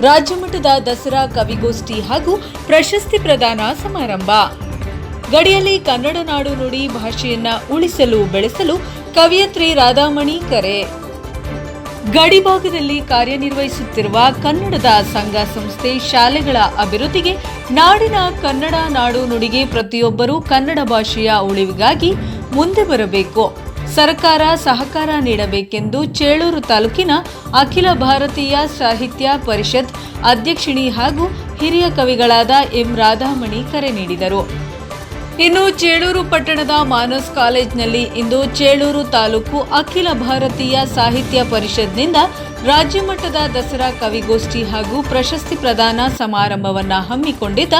ರಾಜ್ಯಮಟ್ಟದ ದಸರಾ ಕವಿಗೋಷ್ಠಿ ಹಾಗೂ ಪ್ರಶಸ್ತಿ ಪ್ರದಾನ ಸಮಾರಂಭ. ಗಡಿಯಲ್ಲಿ ಕನ್ನಡ ನಾಡು ನುಡಿ ಭಾಷೆಯನ್ನ ಉಳಿಸಲು ಬೆಳೆಸಲು ಕವಿಯತ್ರಿ ರಾಧಾಮಣಿ ಕರೆ. ಗಡಿಭಾಗದಲ್ಲಿ ಕಾರ್ಯನಿರ್ವಹಿಸುತ್ತಿರುವ ಕನ್ನಡದ ಸಂಘ ಸಂಸ್ಥೆ ಶಾಲೆಗಳ ಅಭಿವೃದ್ಧಿಗೆ ನಾಡಿನ ಕನ್ನಡ ನಾಡು ನುಡಿಗೆ ಪ್ರತಿಯೊಬ್ಬರೂ ಕನ್ನಡ ಭಾಷೆಯ ಉಳಿವಿಗಾಗಿ ಮುಂದೆ ಬರಬೇಕು. ಸರ್ಕಾರ ಸಹಕಾರ ನೀಡಬೇಕೆಂದು ಚೇಳೂರು ತಾಲೂಕಿನ ಅಖಿಲ ಭಾರತೀಯ ಸಾಹಿತ್ಯ ಪರಿಷತ್ ಅಧ್ಯಕ್ಷಿಣಿ ಹಾಗೂ ಹಿರಿಯ ಕವಿಗಳಾದ ಎಂ ರಾಧಾಮಣಿ ಕರೆ ನೀಡಿದರು. ಇನ್ನು ಚೇಳೂರು ಪಟ್ಟಣದ ಮಾನಸ್ ಕಾಲೇಜ್ನಲ್ಲಿ ಇಂದು ಚೇಳೂರು ತಾಲೂಕು ಅಖಿಲ ಭಾರತೀಯ ಸಾಹಿತ್ಯ ಪರಿಷತ್ನಿಂದ ರಾಜ್ಯಮಟ್ಟದ ದಸರಾ ಕವಿಗೋಷ್ಠಿ ಹಾಗೂ ಪ್ರಶಸ್ತಿ ಪ್ರದಾನ ಸಮಾರಂಭವನ್ನು ಹಮ್ಮಿಕೊಂಡಿದ್ದ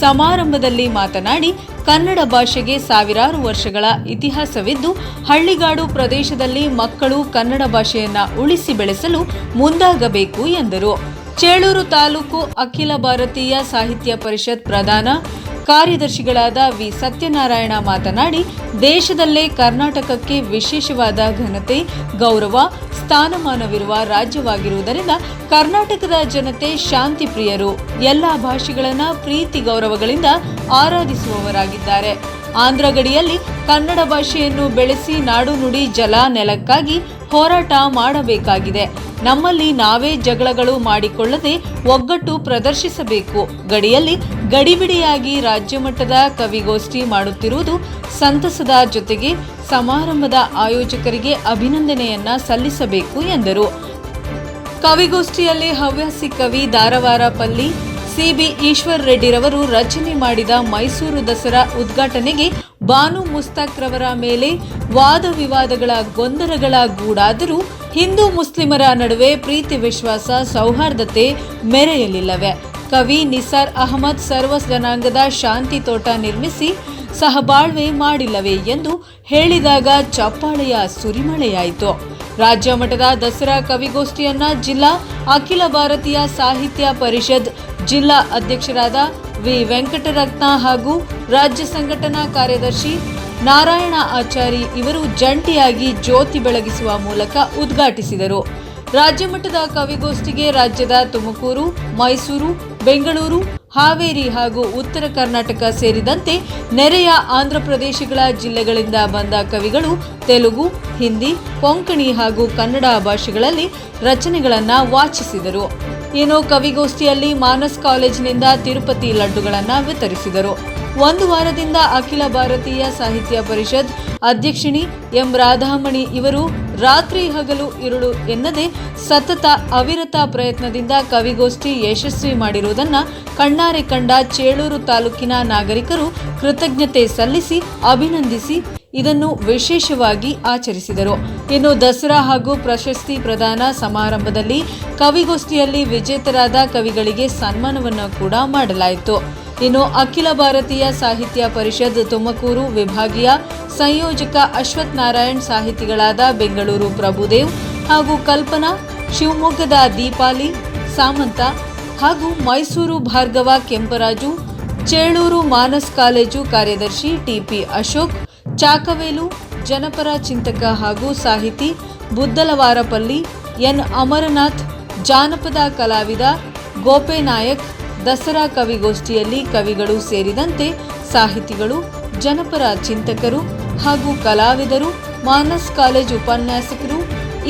ಸಮಾರಂಭದಲ್ಲಿ ಮಾತನಾಡಿ ಕನ್ನಡ ಭಾಷೆಗೆ ಸಾವಿರಾರು ವರ್ಷಗಳ ಇತಿಹಾಸವಿದ್ದು ಹಳ್ಳಿಗಾಡು ಪ್ರದೇಶದಲ್ಲಿ ಮಕ್ಕಳು ಕನ್ನಡ ಭಾಷೆಯನ್ನು ಉಳಿಸಿ ಬೆಳೆಸಲು ಮುಂದಾಗಬೇಕು ಎಂದರು. ಚೇಳೂರು ತಾಲೂಕು ಅಖಿಲ ಭಾರತೀಯ ಸಾಹಿತ್ಯ ಪರಿಷತ್ ಪ್ರಧಾನ ಕಾರ್ಯದರ್ಶಿಗಳಾದ ವಿ ಸತ್ಯನಾರಾಯಣ ಮಾತನಾಡಿ, ದೇಶದಲ್ಲೇ ಕರ್ನಾಟಕಕ್ಕೆ ವಿಶೇಷವಾದ ಘನತೆ, ಗೌರವ, ಸ್ಥಾನಮಾನವಿರುವ ರಾಜ್ಯವಾಗಿರುವುದರಿಂದ ಕರ್ನಾಟಕದ ಜನತೆ ಶಾಂತಿ ಪ್ರಿಯರು ಎಲ್ಲ ಭಾಷೆಗಳನ್ನು ಪ್ರೀತಿ ಗೌರವಗಳಿಂದ ಆರಾಧಿಸುವವರಾಗಿದ್ದಾರೆ. ಆಂಧ್ರ ಗಡಿಯಲ್ಲಿ ಕನ್ನಡ ಭಾಷೆಯನ್ನು ಬೆಳೆಸಿ ನಾಡು ನುಡಿ ಜಲ ನೆಲಕ್ಕಾಗಿ ಹೋರಾಟ ಮಾಡಬೇಕಾಗಿದೆ. ನಮ್ಮಲ್ಲಿ ನಾವೇ ಜಗಳಗಳು ಮಾಡಿಕೊಳ್ಳದೆ ಒಗ್ಗಟ್ಟು ಪ್ರದರ್ಶಿಸಬೇಕು. ಗಡಿಯಲ್ಲಿ ಗಡಿಬಿಡಿಯಾಗಿ ರಾಜ್ಯ ಮಟ್ಟದ ಕವಿಗೋಷ್ಠಿ ಮಾಡುತ್ತಿರುವುದು ಸಂತಸದ ಜೊತೆಗೆ ಸಮಾರಂಭದ ಆಯೋಜಕರಿಗೆ ಅಭಿನಂದನೆಯನ್ನ ಸಲ್ಲಿಸಬೇಕು ಎಂದರು. ಕವಿಗೋಷ್ಠಿಯಲ್ಲಿ ಹವ್ಯಾಸಿ ಕವಿ ದಾರವಾರಪಲ್ಲಿ ಸಿಬಿ ಈಶ್ವರ್ ರೆಡ್ಡಿರವರು ರಚನೆ ಮಾಡಿದ ಮೈಸೂರು ದಸರಾ ಉದ್ಘಾಟನೆಗೆ ಬಾನು ಮುಸ್ತಾಕ್ ರವರ ಮೇಲೆ ವಾದ ವಿವಾದಗಳ ಗೊಂದಲಗಳ ಗೂಡಾದರೂ ಹಿಂದೂ ಮುಸ್ಲಿಮರ ನಡುವೆ ಪ್ರೀತಿ ವಿಶ್ವಾಸ ಸೌಹಾರ್ದತೆ ಮೆರೆಯಲಿಲ್ಲವೆ? ಕವಿ ನಿಸಾರ್ ಅಹಮದ್ ಸರ್ವ ಜನಾಂಗದ ಶಾಂತಿ ತೋಟ ನಿರ್ಮಿಸಿ ಸಹಬಾಳ್ವೆ ಮಾಡಿಲ್ಲವೆ ಎಂದು ಹೇಳಿದಾಗ ಚಪ್ಪಾಳೆಯ ಸುರಿಮಳೆಯಾಯಿತು. ರಾಜ್ಯ ಮಟ್ಟದ ದಸರಾ ಕವಿಗೋಷ್ಠಿಯನ್ನ ಜಿಲ್ಲಾ ಅಖಿಲ ಭಾರತೀಯ ಸಾಹಿತ್ಯ ಪರಿಷತ್ ಜಿಲ್ಲಾ ಅಧ್ಯಕ್ಷರಾದ ವಿ ವೆಂಕಟರತ್ನ ಹಾಗೂ ರಾಜ್ಯ ಸಂಘಟನಾ ಕಾರ್ಯದರ್ಶಿ ನಾರಾಯಣ ಆಚಾರಿ ಇವರು ಜಂಟಿಯಾಗಿ ಜ್ಯೋತಿ ಬೆಳಗಿಸುವ ಮೂಲಕ ಉದ್ಘಾಟಿಸಿದರು. ರಾಜ್ಯ ಮಟ್ಟದ ಕವಿಗೋಷ್ಠಿಗೆ ರಾಜ್ಯದ ತುಮಕೂರು, ಮೈಸೂರು, ಬೆಂಗಳೂರು, ಹಾವೇರಿ ಹಾಗೂ ಉತ್ತರ ಕರ್ನಾಟಕ ಸೇರಿದಂತೆ ನೆರೆಯ ಆಂಧ್ರಪ್ರದೇಶಗಳ ಜಿಲ್ಲೆಗಳಿಂದ ಬಂದ ಕವಿಗಳು ತೆಲುಗು, ಹಿಂದಿ, ಕೊಂಕಣಿ ಹಾಗೂ ಕನ್ನಡ ಭಾಷೆಗಳಲ್ಲಿ ರಚನೆಗಳನ್ನು ವಾಚಿಸಿದರು. ಇನ್ನು ಕವಿಗೋಷ್ಠಿಯಲ್ಲಿ ಮಾನಸ್ ಕಾಲೇಜಿನಿಂದ ತಿರುಪತಿ ಲಡ್ಡುಗಳನ್ನು ವಿತರಿಸಿದರು. ಒಂದು ವಾರದಿಂದ ಅಖಿಲ ಭಾರತೀಯ ಸಾಹಿತ್ಯ ಪರಿಷತ್ ಅಧ್ಯಕ್ಷಿಣಿ ಎಂ ರಾಧಾಮಣಿ ಇವರು ರಾತ್ರಿ ಹಗಲು ಇರುಳು ಎನ್ನದೆ ಸತತ ಅವಿರತ ಪ್ರಯತ್ನದಿಂದ ಕವಿಗೋಷ್ಠಿ ಯಶಸ್ವಿ ಮಾಡಿರುವುದನ್ನು ಕಣ್ಣಾರೆ ಕಂಡ ಚೇಳೂರು ತಾಲೂಕಿನ ನಾಗರಿಕರು ಕೃತಜ್ಞತೆ ಸಲ್ಲಿಸಿ, ಅಭಿನಂದಿಸಿ ಇದನ್ನು ವಿಶೇಷವಾಗಿ ಆಚರಿಸಿದರು. ಇನ್ನು ದಸರಾ ಹಾಗೂ ಪ್ರಶಸ್ತಿ ಪ್ರದಾನ ಸಮಾರಂಭದಲ್ಲಿ ಕವಿಗೋಷ್ಠಿಯಲ್ಲಿ ವಿಜೇತರಾದ ಕವಿಗಳಿಗೆ ಸನ್ಮಾನವನ್ನು ಕೂಡ ಮಾಡಲಾಯಿತು. ಇನ್ನು ಅಖಿಲ ಭಾರತೀಯ ಸಾಹಿತ್ಯ ಪರಿಷತ್ ತುಮಕೂರು ವಿಭಾಗೀಯ ಸಂಯೋಜಕ ಅಶ್ವಥ್ ನಾರಾಯಣ್ ಸಾಹಿತಿಗಳಾದ ಬೆಂಗಳೂರು ಪ್ರಭುದೇವ್ ಹಾಗೂ ಕಲ್ಪನಾ, ಶಿವಮೊಗ್ಗದ ದೀಪಾಲಿ, ಸಾಮಂತ ಹಾಗೂ ಮೈಸೂರು ಭಾರ್ಗವ ಕೆಂಪರಾಜು, ಚೇಳೂರು ಮಾನಸ್ ಕಾಲೇಜು ಕಾರ್ಯದರ್ಶಿ ಟಿಪಿ ಅಶೋಕ್, ಚಾಕವೇಲು, ಜನಪರ ಚಿಂತಕ ಹಾಗೂ ಸಾಹಿತಿ ಬುದ್ದಲವಾರಪಲ್ಲಿ, ಎನ್. ಅಮರನಾಥ್, ಜಾನಪದ ಕಲಾವಿದ ಗೋಪೇನಾಯಕ್ ದಸರಾ ಕವಿಗೋಷ್ಠಿಯಲ್ಲಿ ಕವಿಗಳು ಸೇರಿದಂತೆ ಸಾಹಿತಿಗಳು, ಜನಪರ ಚಿಂತಕರು ಹಾಗೂ ಕಲಾವಿದರು, ಮಾನಸ್ ಕಾಲೇಜ್ ಉಪನ್ಯಾಸಕರು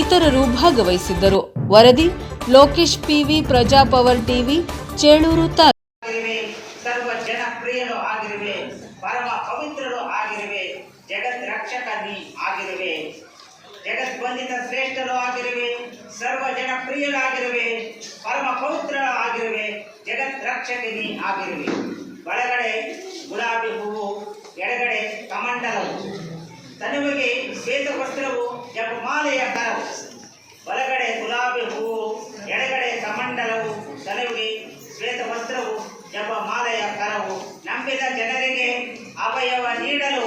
ಇತರರು ಭಾಗವಹಿಸಿದ್ದರು. ವರದಿ, ಲೋಕೇಶ್ ಪಿವಿ ಪ್ರಜಾಪವರ್ ಟಿವಿ, ಚೇಳೂರು ಆಗಿರುವೆ ಜಗತ್ ರಕ್ಷಕ ಆಗಿರುವೆ ಶ್ರೇಷ್ಠರು ಆಗಿರುವೆ ಸರ್ವ ಜನಪ್ರಿಯರಾಗಿರುವೆ ಪರಮ ಪೌತ್ರ ಆಗಿರುವೆ. ಜಗತ್ ರಕ್ಷಕಿನಿ ಆಗಿರುವೆ ಒಳಗಡೆ ಗುಲಾಬಿ ಹೂವು, ಎಡಗಡೆ ಕಮಂಡಲವು. ತನುವಿಗೆ ಶ್ವೇತ ವಸ್ತ್ರವು ಜಪಮಾಲೆಯ ಕರವು. ಒಳಗಡೆ ಗುಲಾಬಿ ಹೂವು, ಎಡಗಡೆ ಕಮಂಡಲವು. ತನುವಿಗೆ ಶ್ವೇತ ವಸ್ತ್ರವು ಜಪಮಾಲೆಯ ಕರವು. ನಂಬಿದ ಜನರಿಗೆ ಅಭಯವ ನೀಡಲು,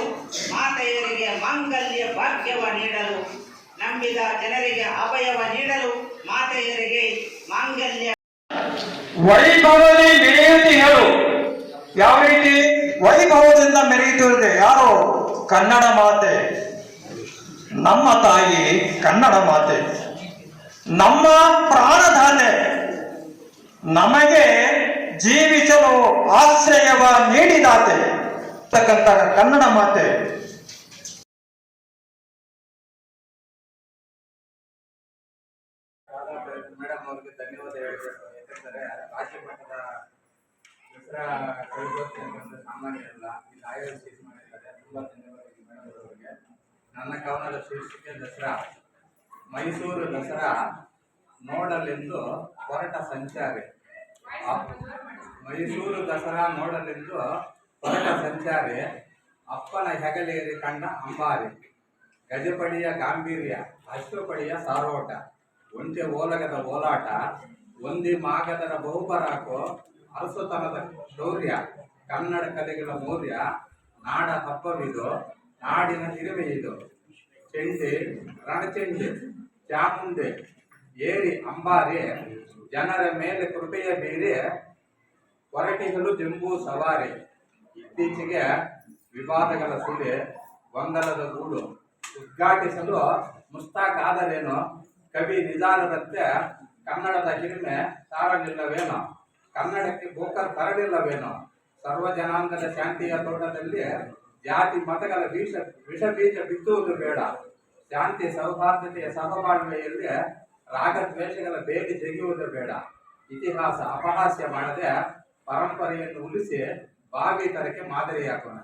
ಮಾತೆಯರಿಗೆ ಮಾಂಗಲ್ಯ ಭಾಗ್ಯವ ನೀಡಲು. ನಂಬಿದ ಜನರಿಗೆ ಅಭಯವ ನೀಡಲು ಮಾತೆಯರಿಗೆ ಮಾಂಗಲ್ಯ. ವೈಭವದಲ್ಲಿ ಮೆರೆಯುತ್ತೆ ಹೇಳು. ಯಾವ ರೀತಿ? ವೈಭವದಿಂದ ಮೆರೆಯುತ್ತಿರುತ್ತದೆ ಯಾರು? ಕನ್ನಡ ಮಾತೆ. ನಮ್ಮ ತಾಯಿ ಕನ್ನಡ ಮಾತೆ. ನಮ್ಮ ಪ್ರಾಣಧಾನೆ ನಮಗೆ ಜೀವಿಸಲು ಆಶ್ರಯವ ನೀಡಿದಾತೆ. ಕನ್ನಡ ಮಾತೆ. ಮೇಡಮ್ ಅವರಿಗೆ ಧನ್ಯವಾದ ಹೇಳಬೇಕು ಯಾಕಂದರೆ ರಾಜ್ಯ ಮಟ್ಟದ ದಸರಾ ಸಾಮಾನ್ಯರಲ್ಲ ಸಾಮಾನ್ಯ ಅಲ್ಲ ಇಲ್ಲಿ ಆಯೋಜಿಸಿ ಮಾಡಿದ್ದಾರೆ. ತುಂಬ ಧನ್ಯವಾದ ಮೇಡಮ್ ಅವರಿಗೆ. ನನ್ನ ಕವನದ ಶೀರ್ಷಿಕೆ ದಸರಾ. ಮೈಸೂರು ದಸರಾ ನೋಡಲೆಂದು ಹೊರಟ ಸಂಚಾರಿ. ಮೈಸೂರು ದಸರಾ ನೋಡಲೆಂದು ಹೊರಟ ಸಂಚಾರಿ. ಅಪ್ಪನ ಹೆಗಲೇರಿ ಕಂಡ ಅಂಬಾರಿ. ಗಜಪಡಿಯ ಗಾಂಭೀರ್ಯ, ಅಶ್ವಪಡಿಯ ಸಾರೋಟ. ಒಂಟೆ ಓಲಗದ ಓಲಾಟ, ಒಂದಿ ಮಾಗದರ ಬಹುಬರಾಕು ಅರಸುತನದ ಶೌರ್ಯ, ಕನ್ನಡ ಕಲೆಗಳ ಮೌರ್ಯ ನಾಡ ಹಬ್ಬವಿದು, ನಾಡಿನ ಹಿರಿಮೆ ಇದು. ಚೆಂಡೆ, ರಣಚೆಂಡೆ, ಚಾಮುಂಡೆ, ಏರಿ, ಅಂಬಾರಿ, ಜನರ ಮೇಲೆ ಕೃಪೆಯ ಬೀರಿ ಹೊರಟಿಗಳು ಜಂಬೂ ಸವಾರಿ. ಇತ್ತೀಚೆಗೆ ವಿವಾದಗಳ ಸುಳಿ ಗೊಂದಲದ ಗೂಡು ಉದ್ಘಾಟಿಸಲು ಮುಸ್ತಾಕ್ ಆದರೇನು? ಕವಿ ನಿಧಾನದಂತೆ ಕನ್ನಡದ ಹಿರಿಮೆ ಸಾರಲಿಲ್ಲವೇನೋ ಕನ್ನಡಕ್ಕೆ ಗೋಕರ್ ತರಲಿಲ್ಲವೇನೋ ಸರ್ವ ಜನಾಂಗದ ಶಾಂತಿಯ ತೋಟದಲ್ಲಿ ಜಾತಿ ಮತಗಳ ವಿಷ ವಿಷ ಬೀಜ ಬಿತ್ತುವುದು ಬೇಡ. ಶಾಂತಿ ಸೌಹಾರ್ದತೆಯ ಸಹಬಾಳ್ವೆಯಲ್ಲಿ ರಾಗದ್ವೇಷಗಳ ಬೇಡಿ ತೆಗೆಯುವುದು ಬೇಡ. ಇತಿಹಾಸ ಅಪಹಾಸ್ಯ ಮಾಡದೆ ಪರಂಪರೆಯನ್ನು ಉಳಿಸಿ ಭಾವಿ ತರಕ್ಕೆ ಮಾದರಿಯಾಗೋಣ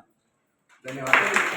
ಧನ್ಯವಾದ